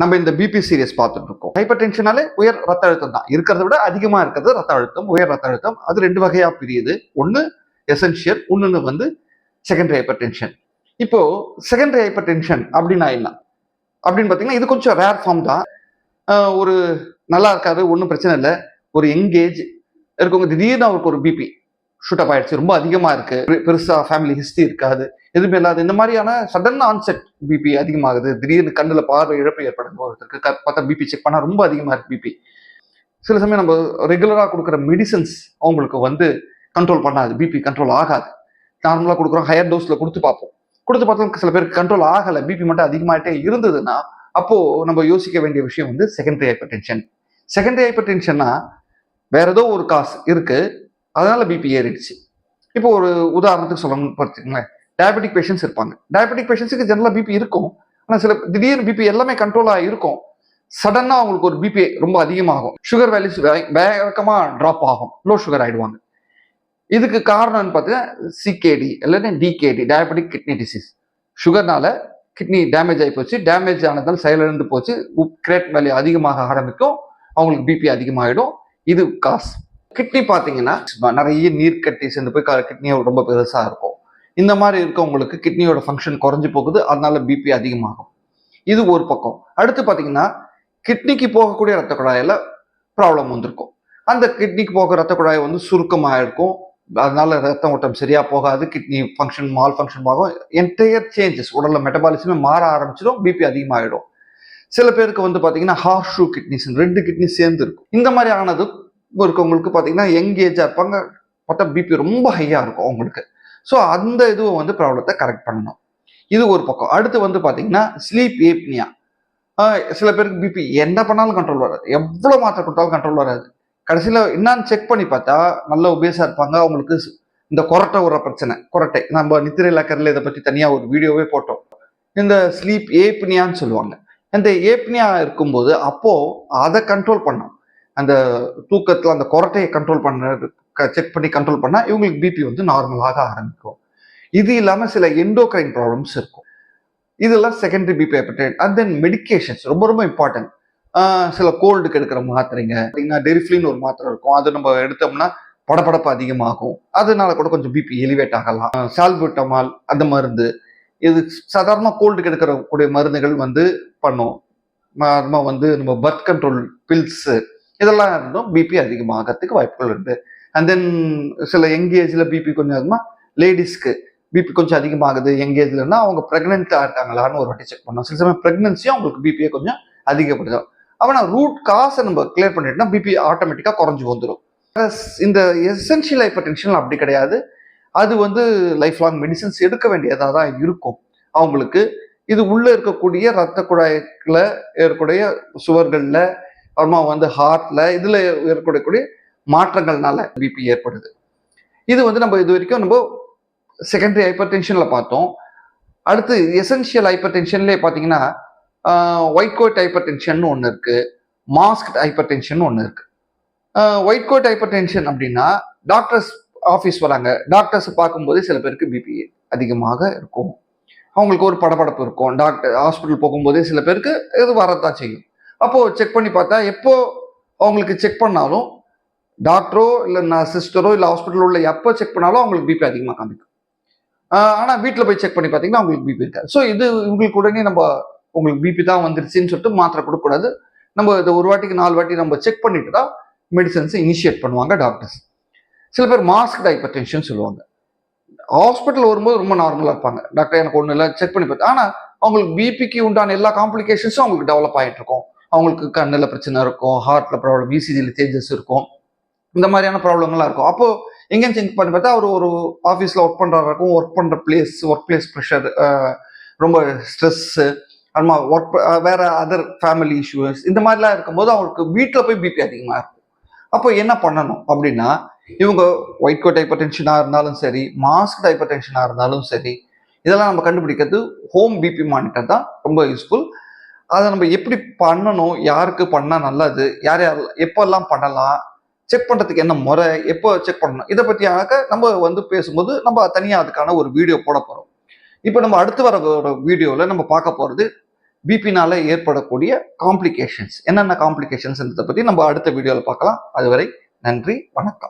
நம்ம இந்த BP serious பார்த்துட்டு இருக்கோம் ஹைப்பர் டென்ஷனாலே உயர் ரத்த அழுத்தம் தான். இருக்கிறத விட அதிகமாக இருக்கிறது ரத்த அழுத்தம் உயர் ரத்த அழுத்தம். அது ரெண்டு வகையாக பிரியுது. ஒன்று எசென்ஷியல் ஒன்று வந்து செகண்டரி ஹைப்பர் டென்ஷன் இப்போ செகண்டரி ஹைப்பர் டென்ஷன் அப்படின்னா என்ன? அப்படின்னு பார்த்தீங்கன்னா இது கொஞ்சம் ரேர் ஃபார்ம் தான். ஒரு நல்லா இருக்காரு ஒன்றும் பிரச்சனை இல்லை. ஒரு எங்கேஜ் இருக்கவங்க திடீர்னு அவருக்கு ஒரு பிபி ஷூட் அப் ஆயிடுச்சு. ரொம்ப அதிகமாக இருக்குது பெருசாக ஃபேமிலி ஹிஸ்ட்ரி இருக்காது. எதுவுமே இல்லாத இந்த மாதிரியான சடன் ஆன்செட் பிபி அதிகமாகுது. திடீர்னு கண்ணில் பார்வை இழப்பு ஏற்படுது ஒருத்தருக்கு க- பார்த்தா பிபி செக் பண்ணால் ரொம்ப அதிகமாக இருக்குது பிபி சில சமயம் நம்ம ரெகுலராக கொடுக்குற மெடிசன்ஸ் அவங்களுக்கு வந்து கண்ட்ரோல் பண்ணாது. பிபி கண்ட்ரோல் ஆகாது. நார்மலாக கொடுக்குறோம் ஹையர் டோஸில் கொடுத்து பார்ப்போம். கொடுத்து பார்த்தா சில பேருக்கு கண்ட்ரோல் ஆகலை. பிபி மட்டும் அதிகமாகிட்டே இருந்ததுன்னா அப்போது நம்ம யோசிக்க வேண்டிய விஷயம் வந்து செகண்டரி ஹைப்பர் டென்ஷன் செகண்டரி ஹைப்பர் டென்ஷன்னா வேற ஏதோ ஒரு காசு இருக்குது அதனால பிபி ஏறிடுச்சு. இப்போ ஒரு உதாரணத்துக்கு சொல்லணும்னு பார்த்துக்கோங்களேன். டயபெட்டிக் பேஷண்ட்ஸ் இருப்பாங்க. டயபெட்டிக் பேஷண்ட்ஸுக்கு ஜென்ரலாக பிபி இருக்கும். ஆனால் சில திடீர்னு பிபி எல்லாமே கண்ட்ரோலாக இருக்கும். சடனாக அவங்களுக்கு ஒரு பிபி ரொம்ப அதிகமாகும். சுகர் வேல்யூஸ் வேகமாக ட்ராப் ஆகும். லோ சுகர் ஆகிடுவாங்க இதுக்கு காரணம்னு பார்த்தீங்கன்னா சிகேடி இல்லைன்னா டிகேடி டயபெட்டிக் கிட்னி டிசீஸ் சுகர்னால கிட்னி டேமேஜ் ஆகி போச்சு. டேமேஜ் ஆனதால் செயலிழந்து போச்சு. கிரேட் வேல்யூ அதிகமாக ஆரம்பிக்கும். அவங்களுக்கு பிபி அதிகமாகிடும் இது காசு கிட்னி பார்த்தீங்கன்னா நிறைய நீர் கட்டி சேர்ந்து போய் கிட்னியை ரொம்ப பெருசாக இருக்கும். இந்த மாதிரி இருக்கவங்களுக்கு கிட்னியோட ஃபங்க்ஷன் குறைஞ்சி போகுது அதனால பிபி அதிகமாகும். இது ஒரு பக்கம். அடுத்து பார்த்தீங்கன்னா கிட்னிக்கு போகக்கூடிய ரத்த குழாயில் ப்ராப்ளம் வந்திருக்கும். அந்த கிட்னிக்கு போக ரத்த குழாய் வந்து சுருக்கமாக இருக்கும் அதனால ரத்த ஓட்டம் சரியா போகாது கிட்னி ஃபங்க்ஷன் மால் ஃபங்க்ஷன் ஆகும். என்டையர் சேஞ்சஸ் உடல்ல மெட்டபாலிசமே மாற ஆரம்பிச்சிடும் பிபி அதிகமாகிடும் சில பேருக்கு வந்து பார்த்தீங்கன்னா ஹார்ட் ஷூ கிட்னிஸ் ரெண்டு கிட்னி சேர்ந்து இருக்கும். இந்த மாதிரி ஆனது இருக்கவங்களுக்கு பார்த்தீங்கன்னா யங் ஏஜாக இருப்பாங்க பார்த்தா பிபி ரொம்ப ஹையாக இருக்கும் அவங்களுக்கு. ஸோ அந்த இதுவை வந்து ப்ராப்ளத்தை கரெக்ட் பண்ணணும். இது ஒரு பக்கம். அடுத்து வந்து பார்த்தீங்கன்னா ஸ்லீப் ஏப்னியா சில பேருக்கு பிபி என்ன பண்ணாலும் கண்ட்ரோல் வராது. எவ்வளோ மாத்திரை கொடுத்தாலும் கண்ட்ரோல் வராது. கடைசியில் என்னான்னு செக் பண்ணி பார்த்தா நல்ல உபேசா இருப்பாங்க. அவங்களுக்கு இந்த கொரட்டை வர பிரச்சனை. கொரட்டை. நம்ம நித்திரை லக்கரில் இதை பற்றி தனியாக ஒரு வீடியோவே போட்டோம். இந்த ஸ்லீப் ஏப்னியான்னு சொல்லுவாங்க. இந்த ஏப்னியா இருக்கும்போது அப்போது அதை கண்ட்ரோல் பண்ணும் அந்த தூக்கத்தில் அந்த கொரட்டையை கண்ட்ரோல் பண்ணுறது செக் பண்ணி கண்ட்ரோல் பண்ணால் இவங்களுக்கு பிபி வந்து நார்மலாக ஆரம்பிக்கும். இது இல்லாமல் சில எண்டோக்ரைன் ப்ராப்ளம்ஸ் இருக்கும். இதெல்லாம் செகண்டரி பிபி ஹெப்படைட் அண்ட் தென் மெடிகேஷன்ஸ் ரொம்ப ரொம்ப இம்பார்ட்டன்ட் சில கோல்டுக்கு எடுக்கிற மாத்திரைங்க பார்த்தீங்கன்னா டெரிஃப்ளின் ஒரு மாத்திரை இருக்கும். அது நம்ம எடுத்தோம்னா படபடப்பு அதிகமாகும். அதனால கூட கொஞ்சம் பிபி எலிவேட் ஆகலாம். சால்புட்டமால் அந்த மருந்து. இது சாதாரணமாக கோல்டுக்கு எடுக்கிற கூடிய மருந்துகள் வந்து பண்ணும். நம்ம வந்து நம்ம பர்த் கண்ட்ரோல் பில்ஸு இதெல்லாம் இருந்தும் பிபி அதிகமாகறதுக்கு வாய்ப்புகள் இருக்குது அண்ட் தென் சில யங் ஏஜ்ல பிபி கொஞ்சம் அதிகமாக லேடிஸ்க்கு பிபி கொஞ்சம் அதிகமாகுது யங் ஏஜ்லன்னா அவங்க ப்ரெக்னென்ட்டாக இருக்காங்களான்னு ஒரு வாட்டி செக் பண்ணோம். சில சமயம் ப்ரெக்னன்சியும் அவங்களுக்கு பிபியை கொஞ்சம் அதிகப்படுத்தும். ஆனால் ரூட் காசை நம்ம கிளியர் பண்ணிட்டோம்னா பிபி ஆட்டோமேட்டிக்காக குறைஞ்சு வந்துடும் இந்த எசென்ஷியல் ஹைப்பர் டென்ஷன் அப்படி கிடையாது. அது வந்து லைஃப் லாங் மெடிசன்ஸ் எடுக்க வேண்டியதாக தான் இருக்கும். அவங்களுக்கு இது உள்ளே இருக்கக்கூடிய ரத்த குழாயில் ஏற்பக்கூடிய சுவர்களில் அப்புறமா வந்து ஹார்ட்டில் இதில் ஏற்படக்கூடிய மாற்றங்கள்னால பிபி ஏற்படுது. இது வந்து நம்ம இது வரைக்கும் நம்ம செகண்டரி ஹைப்பர் டென்ஷனில் பார்த்தோம். அடுத்து எசென்ஷியல் ஹைப்பர் டென்ஷன்லேயே பார்த்தீங்கன்னா ஒயிட் கோட் ஹைப்பர் டென்ஷன் ஒன்று இருக்குது மாஸ்க் ஹைப்பர் டென்ஷன் ஒன்று இருக்குது ஒயிட் கோட் ஹைப்பர் டென்ஷன் அப்படின்னா டாக்டர்ஸ் ஆஃபீஸ் வராங்க. டாக்டர்ஸ் பார்க்கும்போது சில பேருக்கு பிபி அதிகமாக இருக்கும். அவங்களுக்கு ஒரு படபடப்பு இருக்கும். டாக்டர் ஹாஸ்பிட்டல் போகும்போதே சில பேருக்கு இது வரத்தான் செய்யும். அப்போது செக் பண்ணி பார்த்தா எப்போ அவங்களுக்கு செக் பண்ணாலும் டாக்டரோ இல்லை நான் சிஸ்டரோ இல்லை ஹாஸ்பிட்டலில் உள்ள எப்போ செக் பண்ணாலும் அவங்களுக்கு பிபி அதிகமாக காமிக்கும். ஆனால் வீட்டில் போய் செக் பண்ணி பார்த்தீங்கன்னா அவங்களுக்கு பிபி இருக்காது. ஸோ இது உங்களுக்கு உடனே நம்ம உங்களுக்கு பிபி தான் வந்துருச்சுன்னு சொல்லிட்டு மாத்திரை கொடுக்கக்கூடாது. நம்ம இதை ஒரு வாட்டிக்கு நாலு வாட்டி நம்ம செக் பண்ணிட்டு தான் மெடிசன்ஸ் இனிஷியேட் பண்ணுவாங்க டாக்டர்ஸ் சில பேர் மாஸ்க் ஹைப்பர் டென்ஷன் சொல்லுவாங்க. ஹாஸ்பிட்டல் வரும்போது ரொம்ப நார்மலாக இருப்பாங்க. டாக்டர் எனக்கு ஒன்றும் இல்லை செக் பண்ணி பார்த்து ஆனால் அவங்களுக்கு பிபிக்கு உண்டான எல்லா காம்ப்ளிகேஷன்ஸும் அவங்களுக்கு டெவலப் ஆகிட்டு இருக்கும். அவங்களுக்கு கண்ணில் பிரச்சனை இருக்கும் ஹார்ட்டில் ப்ராப்ளம் இசிஜியில் சேஞ்சஸ் இருக்கும். இந்த மாதிரியான ப்ராப்ளம்லாம் இருக்கும். அப்போ எங்கேயும் திங்க் பண்ணி பார்த்தா அவர் ஒரு ஆஃபீஸில் ஒர்க் பண்ணுறவருக்கும் ஒர்க் பண்ணுற பிளேஸ் ஒர்க் பிளேஸ் ப்ரெஷர் ரொம்ப ஸ்ட்ரெஸ்ஸு அம்மா ஒர்க் வேற அதர் ஃபேமிலி இஷ்யூஸ் இந்த மாதிரிலாம் இருக்கும்போது அவருக்கு வீட்டில் போய் பிபி அதிகமாக இருக்கும். அப்போ என்ன பண்ணணும் அப்படின்னா இவங்க ஒயிட் கோட் ஹைப்பர் டென்ஷனாக இருந்தாலும் சரி மாஸ்க் ஹைப்பர் டென்ஷனாக இருந்தாலும் சரி இதெல்லாம் நம்ம கண்டுபிடிக்கிறது ஹோம் பிபி மானிட்டர் தான் ரொம்ப யூஸ்ஃபுல் அதை நம்ம எப்படி பண்ணணும் யாருக்கு பண்ணால் நல்லது யார் யார் எப்போல்லாம் பண்ணலாம் செக் பண்ணுறதுக்கு என்ன முறை எப்போ செக் பண்ணணும்? இதை பற்றியாக நம்ம வந்து பேசும்போது நம்ம தனியாக அதுக்கான ஒரு வீடியோ போட போகிறோம் இப்போ நம்ம அடுத்து வர வீடியோவில் நம்ம பார்க்க போகிறது பிபினால ஏற்படக்கூடிய காம்ப்ளிகேஷன்ஸ் என்னென்ன காம்ப்ளிகேஷன்ஸ் பற்றி நம்ம அடுத்த வீடியோவில் பார்க்கலாம். அதுவரை நன்றி வணக்கம்.